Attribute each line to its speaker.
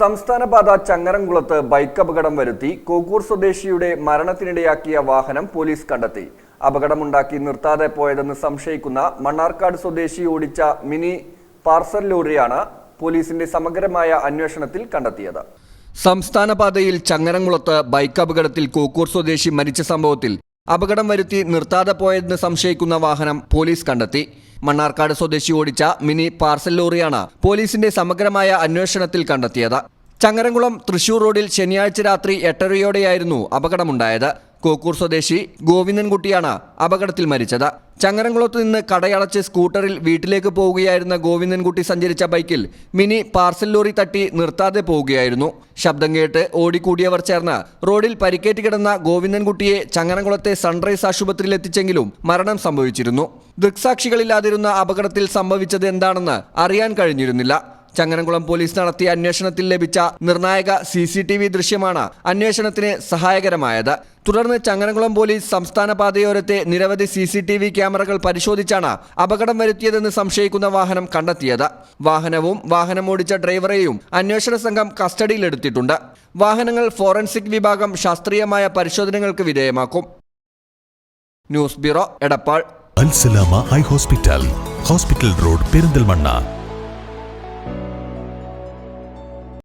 Speaker 1: സംസ്ഥാനപാത ചങ്ങരംകുളത്ത് bike അപകടം വരുത്തി കോക്കൂർ സ്വദേശിയുടെ മരണത്തിനിടയാക്കിയ വാഹനം പോലീസ് കണ്ടെത്തി. അപകടമുണ്ടാക്കി നിർത്താതെ പോയതെന്ന് സംശയിക്കുന്ന മണ്ണാർക്കാട് സ്വദേശി ഓടിച്ച മിനി പാർസൽ ലോറിയാണ് പോലീസിന്റെ സമഗ്രമായ അന്വേഷണത്തിൽ കണ്ടെത്തിയത്. സംസ്ഥാനപാതയിൽ ചങ്ങരംകുളത്ത് ബൈക്ക് അപകടത്തിൽ കോക്കൂർ സ്വദേശി മരിച്ച സംഭവത്തിൽ അപകടം വരുത്തി നിർത്താതെ പോയതെന്ന് സംശയിക്കുന്ന വാഹനം പോലീസ് കണ്ടെത്തി. മണ്ണാർക്കാട് സ്വദേശി ഓടിച്ച മിനി പാർസൽ ലോറിയാണ് പോലീസിന്റെ സമഗ്രമായ അന്വേഷണത്തിൽ കണ്ടെത്തിയത്. ചങ്ങരംകുളം തൃശൂർ റോഡിൽ ശനിയാഴ്ച രാത്രി എട്ടരയോടെയായിരുന്നു അപകടമുണ്ടായത്. കോക്കൂർ സ്വദേശി ഗോവിന്ദൻകുട്ടിയാണ് അപകടത്തിൽ മരിച്ചത്. ചങ്ങരംകുളത്ത് നിന്ന് കടയടച്ച് സ്കൂട്ടറിൽ വീട്ടിലേക്ക് പോവുകയായിരുന്ന ഗോവിന്ദൻകുട്ടി സഞ്ചരിച്ച ബൈക്കിൽ മിനി പാർസൽ ലോറി തട്ടി നിർത്താതെ പോവുകയായിരുന്നു. ശബ്ദം കേട്ട് ഓടിക്കൂടിയവർ ചേർന്ന് റോഡിൽ പരിക്കേറ്റ് കിടന്ന ഗോവിന്ദൻകുട്ടിയെ ചങ്ങരംകുളത്തെ സൺറൈസ് ആശുപത്രിയിൽ എത്തിച്ചെങ്കിലും മരണം സംഭവിച്ചിരുന്നു. ദൃക്സാക്ഷികളില്ലാതിരുന്ന അപകടത്തിൽ സംഭവിച്ചത് എന്താണെന്ന് അറിയാൻ കഴിഞ്ഞിരുന്നില്ല. ചങ്ങരംകുളം പോലീസ് നടത്തിയ അന്വേഷണത്തിൽ ലഭിച്ച നിർണായക സി സി ടി വി ദൃശ്യമാണ് അന്വേഷണത്തിന് സഹായകരമായത്. തുടർന്ന് ചങ്ങനംകുളം പോലീസ് സംസ്ഥാന പാതയോരത്തെ നിരവധി സി സി ടി വി ക്യാമറകൾ പരിശോധിച്ചാണ് അപകടം വരുത്തിയതെന്ന് സംശയിക്കുന്ന വാഹനം കണ്ടെത്തിയത്. വാഹനവും വാഹനം ഓടിച്ച ഡ്രൈവറെയും അന്വേഷണ സംഘം കസ്റ്റഡിയിലെടുത്തിട്ടുണ്ട്. വാഹനങ്ങൾ ഫോറൻസിക് വിഭാഗം ശാസ്ത്രീയമായ പരിശോധനകൾക്ക് വിധേയമാക്കും. News bureau Edappal.
Speaker 2: Eye hospital hospital road Perinthalmanna.